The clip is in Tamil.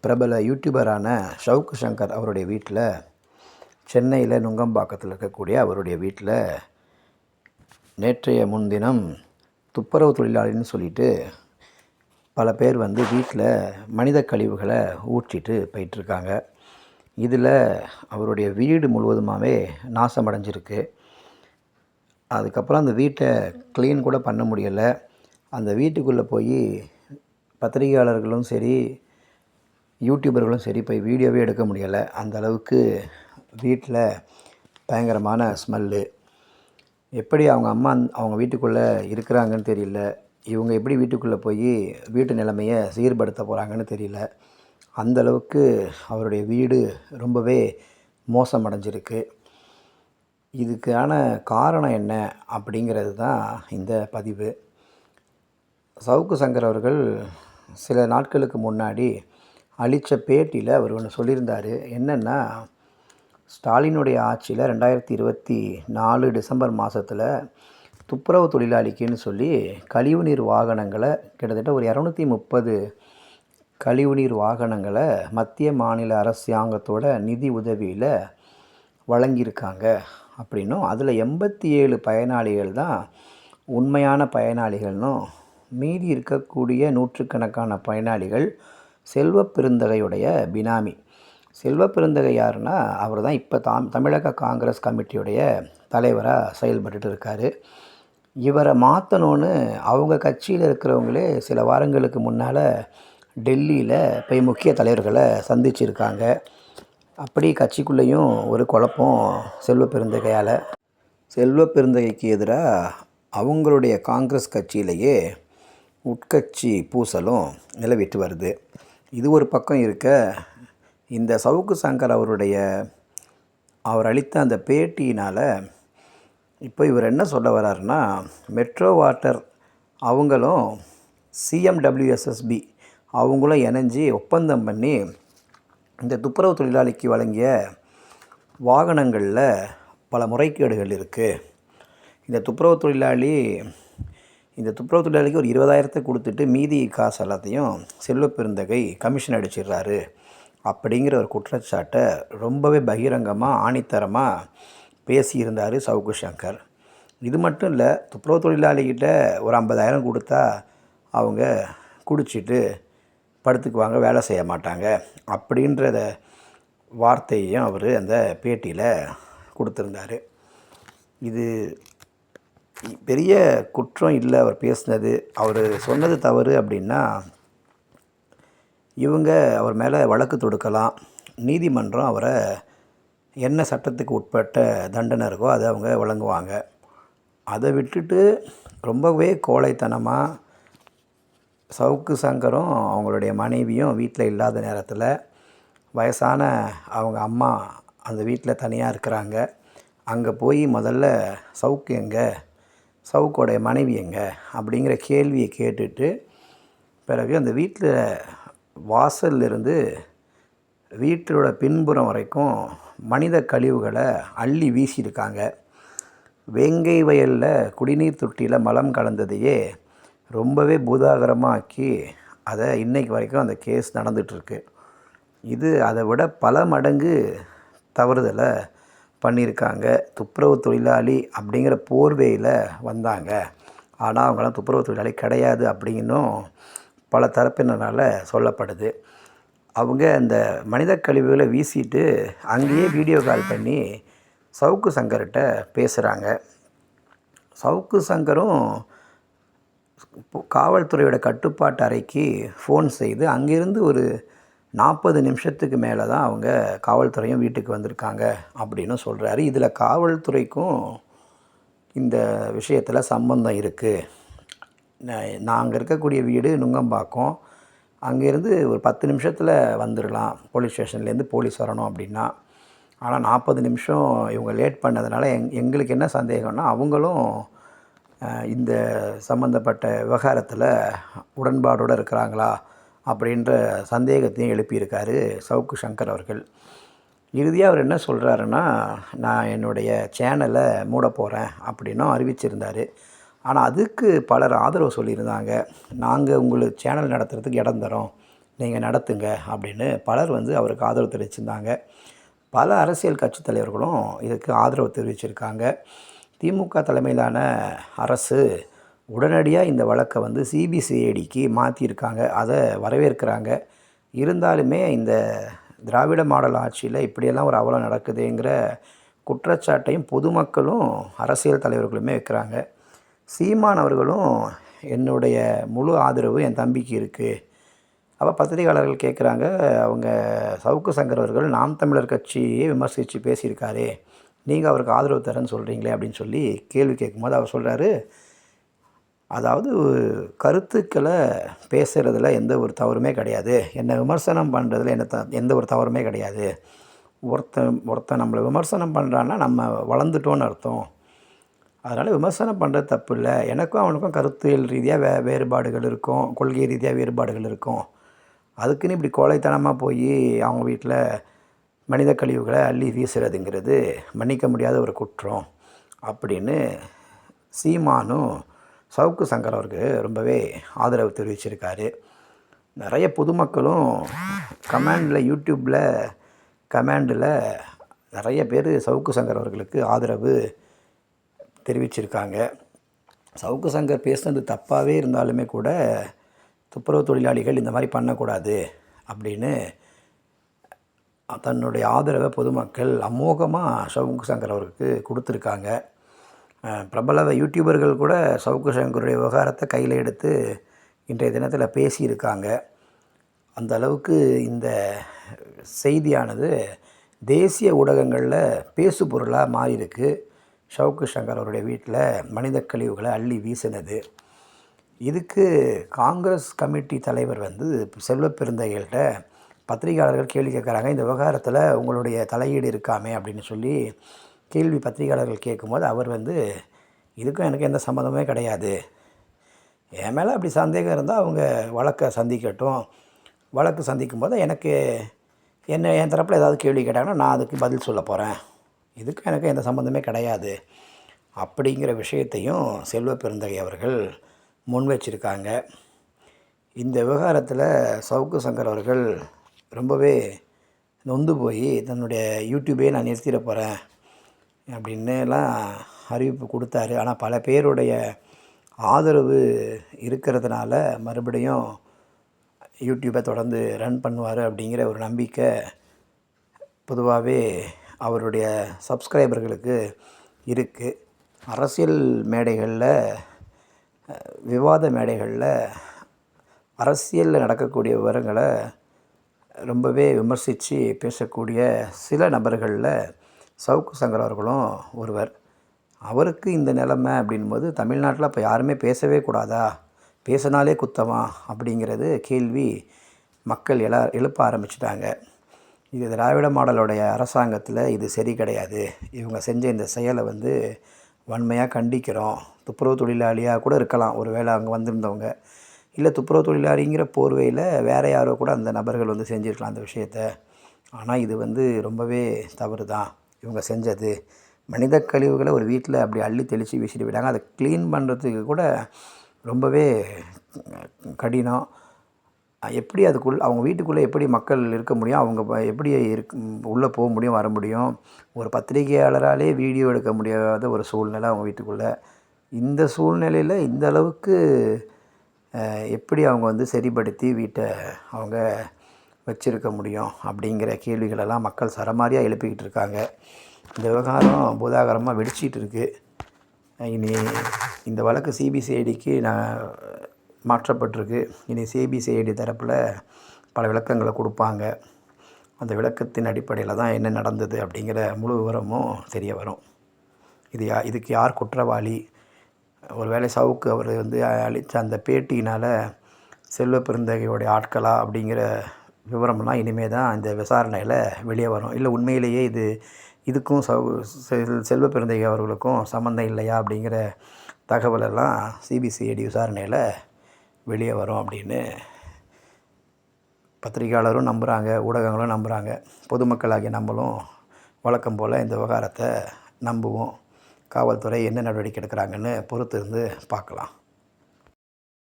பிரபல யூடியூபரான ஷவுக்கு சங்கர் அவருடைய வீட்டில் சென்னையில் நுங்கம்பாக்கத்தில் இருக்கக்கூடிய அவருடைய வீட்டில் நேற்றைய முன்தினம் துப்புரவு தொழிலாளின்னு சொல்லிட்டு பல பேர் வந்து வீட்டில் மனித கழிவுகளை ஊற்றிட்டு போயிட்டுருக்காங்க. இதில் அவருடைய வீடு முழுவதுமாகவே நாசமடைஞ்சிருக்கு. அதுக்கப்புறம் அந்த வீட்டை க்ளீன் கூட பண்ண முடியலை. அந்த வீட்டுக்குள்ளே போய் பத்திரிகையாளர்களும் சரி யூடியூபர்களும் சரி போய் வீடியோவே எடுக்க முடியலை. அந்த அளவுக்கு வீட்டில் பயங்கரமான ஸ்மெல்லு. எப்படி அவங்க அம்மா அவங்க வீட்டுக்குள்ளே இருக்கிறாங்கன்னு தெரியல. இவங்க எப்படி வீட்டுக்குள்ளே போய் வீட்டு நிலைமையை சீர்படுத்த போகிறாங்கன்னு தெரியல. அந்த அளவுக்கு அவருடைய வீடு ரொம்பவே மோசமடைஞ்சிருக்கு. இதுக்கான காரணம் என்ன அப்படிங்கிறது தான் இந்த பதிவு. சவுக்கு சங்கர் அவர்கள் சில நாட்களுக்கு முன்னாடி அளித்த பேட்டியில் அவர் ஒன்று சொல்லியிருந்தார். என்னென்னா ஸ்டாலினுடைய ஆட்சியில் ரெண்டாயிரத்தி இருபத்தி நாலு டிசம்பர் மாதத்தில் துப்புரவு தொழிலாளிக்குன்னு சொல்லி கழிவுநீர் வாகனங்களை கிட்டத்தட்ட ஒரு இரநூத்தி முப்பது கழிவுநீர் வாகனங்களை மத்திய மாநில அரசாங்கத்தோட நிதி உதவியில் வழங்கியிருக்காங்க அப்படின்னும் அதில் எண்பத்தி ஏழு பயனாளிகள் தான் உண்மையான பயனாளிகள்னும் மீதி இருக்கக்கூடிய நூற்றுக்கணக்கான பயனாளிகள் செல்வ பெருந்தகையுடைய பினாமி. செல்வ பெருந்தகை யாருன்னா அவர் தான் இப்போ தாம் தமிழக காங்கிரஸ் கமிட்டியுடைய தலைவராக செயல்பட்டுட்டு இருக்கார். இவரை மாற்றணும்னு அவங்க கட்சியில் இருக்கிறவங்களே சில வாரங்களுக்கு முன்னால் டெல்லியில் போய் முக்கிய தலைவர்களை சந்திச்சிருக்காங்க. அப்படி கட்சிக்குள்ளேயும் ஒரு குழப்பம் செல்வ பெருந்தகையால். செல்வ பெருந்தகைக்கு எதிராக அவங்களுடைய காங்கிரஸ் கட்சியிலேயே உட்கட்சி பூசலும் நிலவிட்டு வருது. இது ஒரு பக்கம் இருக்க இந்த சவுக்கு சங்கர் அவருடைய அவர் அளித்த அந்த பேட்டியினால் இப்போ இவர் என்ன சொல்ல வர்றாருன்னா மெட்ரோ வாட்டர் அவங்களும் சிஎம்டபிள்யூஎஸ்எஸ்பி அவங்களும் இணைஞ்சி ஒப்பந்தம் பண்ணி இந்த துப்புரவு தொழிலாளிக்கு வழங்கிய வாகனங்களில் பல முறைகேடுகள் இருக்குது இந்த துப்புரவு தொழிலாளி இந்த துப்புரவு தொழிலாளிக்கு ஒரு இருபதாயிரத்தை கொடுத்துட்டு மீதி காசு எல்லாத்தையும் செல்வ பெருந்தகை கமிஷன் அடிச்சிடுறாரு அப்படிங்கிற ஒரு குற்றச்சாட்டை ரொம்பவே பகிரங்கமாக ஆணித்தரமாக பேசியிருந்தார் சவுக்கு சங்கர். இது மட்டும் இல்லை துப்புரவு தொழிலாளிகிட்ட ஒரு ஐம்பதாயிரம் கொடுத்தா அவங்க குடிச்சிட்டு படுத்துக்குவாங்க வேலை செய்ய மாட்டாங்க அப்படின்றத வார்த்தையையும் அவர் அந்த பேட்டியில் கொடுத்துருந்தாரு. இது பெரிய குற்றம் இல்லை அவர் பேசினது. அவர் சொன்னது தவறு அப்படின்னா இவங்க அவர் மேலே வழக்கு தொடுக்கலாம். நீதிமன்றம் அவரை என்ன சட்டத்துக்கு உட்பட்ட தண்டனை இருக்கோ அதை அவங்க வழங்குவாங்க. அதை விட்டுட்டு ரொம்பவே கோழைத்தனமாக சவுக்கு சங்கரும் அவங்களுடைய மனைவியும் வீட்டில் இல்லாத நேரத்தில் வயசான அவங்க அம்மா அந்த வீட்டில் தனியாக இருக்கிறாங்க. அங்கே போய் முதல்ல சவுக்கு எங்கே? சவுக்கோடைய மனைவி எங்கே? அப்படிங்கிற கேள்வியை கேட்டுட்டு பிறகு அந்த வீட்டில் வாசல்லிருந்து வீட்டோட பின்புறம் வரைக்கும் மனித கழிவுகளை அள்ளி வீசியிருக்காங்க. வேங்கை வயலில் குடிநீர் தொட்டியில் மலம் கலந்ததையே ரொம்பவே பூதாகரமாக்கி அதை இன்றைக்கு வரைக்கும் அந்த கேஸ் நடந்துகிட்ருக்கு இது அதை விட பல மடங்கு தவறுதலை பண்ணியிருக்காங்க. துப்புரவு தொழிலாளி அப்படிங்கிற போர்வையில் வந்தாங்க. ஆனால் அவங்களாம் துப்புரவு தொழிலாளி கிடையாது அப்படின்னும் பல தரப்பினரால் சொல்லப்படுது. அவங்க அந்த மனித கழிவுகளை வீசிட்டு அங்கேயே வீடியோ கால் பண்ணி சவுக்கு சங்கர்கிட்ட பேசுகிறாங்க சவுக்கு சங்கரும் காவல்துறையோட கட்டுப்பாட்டு அறைக்கு ஃபோன் செய்து அங்கேருந்து ஒரு நாற்பது நிமிஷத்துக்கு மேலே தான் அவங்க காவல்துறையும் வீட்டுக்கு வந்திருக்காங்க அப்படின்னு சொல்கிறாரு. இதில் காவல்துறைக்கும் இந்த விஷயத்தில் சம்பந்தம் இருக்குது நாங்கள் இருக்கக்கூடிய வீடு நுங்கம்பாக்கம். அங்கேருந்து ஒரு பத்து நிமிஷத்தில் வந்துடலாம். போலீஸ் ஸ்டேஷன்லேருந்து போலீஸ் வரணும் அப்படின்னா. ஆனால் நாற்பது நிமிஷம் இவங்க லேட் பண்ணதுனால எங் எங்களுக்கு என்ன சந்தேகம்னா அவங்களும் இந்த சம்மந்தப்பட்ட விவகாரத்தில் உடன்பாடோடு இருக்கிறாங்களா? அப்படின்ற சந்தேகத்தையும் எழுப்பியிருக்காரு சவுக்கு சங்கர் அவர்கள். இறுதியாக அவர் என்ன சொல்கிறாருன்னா நான் என்னுடைய சேனலை மூட போகிறேன் அப்படின்னும் அறிவிச்சிருந்தார். ஆனால் அதுக்கு பலர் ஆதரவு சொல்லியிருந்தாங்க. நாங்கள் உங்களுக்கு சேனல் நடத்துகிறதுக்கு இடம் தரோம். நீங்கள் நடத்துங்க அப்படின்னு பலர் வந்து அவருக்கு ஆதரவு தெரிவிச்சிருந்தாங்க. பல அரசியல் கட்சி தலைவர்களும் இதுக்கு ஆதரவு தெரிவிச்சிருக்காங்க. திமுக தலைமையிலான அரசு உடனடியாக இந்த வழக்கை வந்து சிபிசிஐடிக்கு மாற்றியிருக்காங்க. அதை வரவேற்கிறாங்க. இருந்தாலுமே இந்த திராவிட மாடல் ஆட்சியில் இப்படியெல்லாம் ஒரு அவலம் நடக்குதுங்கிற குற்றச்சாட்டையும் பொதுமக்களும் அரசியல் தலைவர்களுமே வைக்கிறாங்க. சீமான் அவர்களும் என்னுடைய முழு ஆதரவு என் தம்பிக்கு இருக்குது அப்போ பத்திரிகையாளர்கள் கேட்குறாங்க அவங்க சவுக்கு சங்கர் அவர்கள் நாம் தமிழர் கட்சியே விமர்சித்து பேசியிருக்காரே. நீங்கள் அவருக்கு ஆதரவு தரேன்னு சொல்கிறீங்களே அப்படின்னு சொல்லி கேள்வி கேட்கும்போது அவர் சொல்கிறாரு அதாவது கருத்துக்களை பேசுகிறதுல எந்த ஒரு தவறுமே கிடையாது. என்னை விமர்சனம் பண்ணுறதுல என்ன த எந்த ஒரு தவறுமே கிடையாது. ஒருத்தன் ஒருத்தன் நம்மளை விமர்சனம் பண்ணுறான்னா நம்ம வளர்ந்துட்டோன்னு அர்த்தம். அதனால் விமர்சனம் பண்ணுறது தப்பு இல்லை. எனக்கும் அவனுக்கும் கருத்தியல் ரீதியாக வே வேறுபாடுகள் இருக்கும். கொள்கை ரீதியாக வேறுபாடுகள் இருக்கும். அதுக்குன்னு இப்படி கோழைத்தனமாக போய் அவங்க வீட்டில் மனித கழிவுகளை அள்ளி வீசுறதுங்கிறது மன்னிக்க முடியாத ஒரு குற்றம். அப்படின்னு சீமானும் சவுக்கு சங்கர் அவருக்கு ரொம்பவே ஆதரவு தெரிவிச்சிருக்காரு. நிறைய பொதுமக்களும் கமெண்டில் யூடியூப்பில் கமெண்டில் நிறைய பேர் சவுக்கு சங்கர் அவர்களுக்கு ஆதரவு தெரிவிச்சிருக்காங்க. சவுக்கு சங்கர் பேசுனது தப்பாகவே இருந்தாலுமே கூட துப்புரவு தொழிலாளிகள் இந்த மாதிரி பண்ணக்கூடாது அப்படின்னு தன்னுடைய ஆதரவை பொதுமக்கள் அமோகமாக சவுக்கு சங்கர் அவருக்கு கொடுத்துருக்காங்க. பிரபல யூடியூபர்கள் கூட சவுக்கு சங்கருடைய விவகாரத்தை கையில் எடுத்து இன்றைய தினத்தில் பேசியிருக்காங்க. அந்த அளவுக்கு இந்த செய்தியானது தேசிய ஊடகங்களில் பேசு பொருளாக மாறியிருக்கு. ஷவுக்கு சங்கர் அவருடைய வீட்டில் மனித கழிவுகளை அள்ளி வீசினது. இதுக்கு காங்கிரஸ் கமிட்டி தலைவர் வந்து செல்வப்பெருந்தைகள்கிட்ட பத்திரிகையாளர்கள் கேள்வி கேட்குறாங்க. இந்த விவகாரத்தில் உங்களுடைய தலையீடு இருக்காமே அப்படின்னு சொல்லி கேள்வி பத்திரிகையாளர்கள் கேட்கும்போது அவர் வந்து இதுக்கும் எனக்கு எந்த சம்மந்தமே கிடையாது. என் மேலே அப்படி சந்தேகம் இருந்தால் அவங்க வழக்கை சந்திக்கட்டும். வழக்கு சந்திக்கும் போது எனக்கு என்ன என் தரப்பில் ஏதாவது கேள்வி கேட்டாங்கன்னா நான் அதுக்கு பதில் சொல்ல போகிறேன் இதுக்கும் எனக்கு எந்த சம்மந்தமே கிடையாது. அப்படிங்கிற விஷயத்தையும் செல்வ பெருந்தகை அவர்கள் முன் வச்சிருக்காங்க. இந்த விவகாரத்தில் சவுக்கு சங்கர் அவர்கள் ரொம்பவே நொந்து போய் தன்னுடைய யூடியூபே நான் நிறுத்திட போகிறேன் அப்படின்னுலாம் அறிவிப்பு கொடுத்தாரு. ஆனால் பல பேருடைய ஆதரவு இருக்கிறதுனால மறுபடியும் யூடியூப்பை தொடர்ந்து ரன் பண்ணுவார் அப்படிங்கிற ஒரு நம்பிக்கை பொதுவாகவே அவருடைய சப்ஸ்கிரைபர்களுக்கு இருக்குது அரசியல் மேடைகளில் விவாத மேடைகளில் அரசியலில் நடக்கக்கூடிய விவரங்களை ரொம்பவே விமர்சித்து பேசக்கூடிய சில நபர்களில் சவுக்கு சங்கர் அவர்களும் ஒருவர். அவருக்கு இந்த நிலைமை அப்படின்போது தமிழ்நாட்டில் இப்போ யாருமே பேசவே கூடாதா? பேசினாலே குத்தமா? அப்படிங்கிறது கேள்வி மக்கள் எழ எழுப்ப ஆரம்பிச்சிட்டாங்க. இது திராவிட மாடலுடைய அரசாங்கத்தில் இது சரி கிடையாது. இவங்க செஞ்ச இந்த செயலை வந்து வன்மையாக கண்டிக்கிறோம். துப்புரவு தொழிலாளியாக கூட இருக்கலாம். ஒரு வேளை அங்கே வந்திருந்தவங்க. இல்லை துப்புரவு தொழிலாளிங்கிற போர்வையில் வேறு யாரோ கூட அந்த நபர்கள் வந்து செஞ்சுருக்கலாம் அந்த விஷயத்த. ஆனால் இது வந்து ரொம்பவே தவறு தான் இவங்க செஞ்சது. மனித கழிவுகளை ஒரு வீட்டில் அப்படி அள்ளி தெளித்து வீசிட்டு போயிட்டாங்க. அதை க்ளீன் பண்ணுறதுக்கு கூட ரொம்பவே கடினம். எப்படி அதுக்குள் அவங்க வீட்டுக்குள்ளே எப்படி மக்கள் இருக்க முடியும்? அவங்க எப்படி இருக் உள்ளே போக முடியும் வர முடியும்? ஒரு பத்திரிகையாளராலே வீடியோ எடுக்க முடியாத ஒரு சூழ்நிலை அவங்க வீட்டுக்குள்ளே. இந்த சூழ்நிலையில் இந்த அளவுக்கு எப்படி அவங்க வந்து சரிப்படுத்தி வீட்டை அவங்க வச்சுருக்க முடியும் அப்படிங்கிற கேள்விகளெல்லாம் மக்கள் சரமாரியாக எழுப்பிக்கிட்டு இருக்காங்க. இந்த விவகாரம் பூதாகரமாக வெடிச்சிட்டு இருக்குது இனி இந்த வழக்கு சிபிசிஐடிக்கு நான் மாற்றப்பட்டிருக்கு. இனி சிபிசிஐடி தரப்பில் பல விளக்கங்களை கொடுப்பாங்க. அந்த விளக்கத்தின் அடிப்படையில் தான் என்ன நடந்தது அப்படிங்கிற முழு விவரமும் தெரிய வரும். இது யா இதுக்கு யார் குற்றவாளி? ஒரு வேளை சவுக்கு அவர் வந்து அளித்த அந்த பேட்டியினால் செல்வ பெருந்தகையோடைய ஆட்களா அப்படிங்கிற விவரமெல்லாம் இனிமேல் தான் இந்த விசாரணையில் வெளியே வரும். இல்லை உண்மையிலேயே இது இதுக்கும் சவு செல் செல்வ பெருந்தகை அவர்களுக்கும் சம்மந்தம் இல்லையா அப்படிங்கிற தகவலெல்லாம் சிபிசிஐடி விசாரணையில் வெளியே வரும் அப்படின்னு பத்திரிகையாளரும் நம்புகிறாங்க ஊடகங்களும் நம்புகிறாங்க பொதுமக்களாகிய நம்மளும் வழக்கம் போல் இந்த விவகாரத்தை நம்புவோம். காவல்துறை என்ன நடவடிக்கை எடுக்கிறாங்கன்னு பொறுத்து இருந்து பார்க்கலாம்.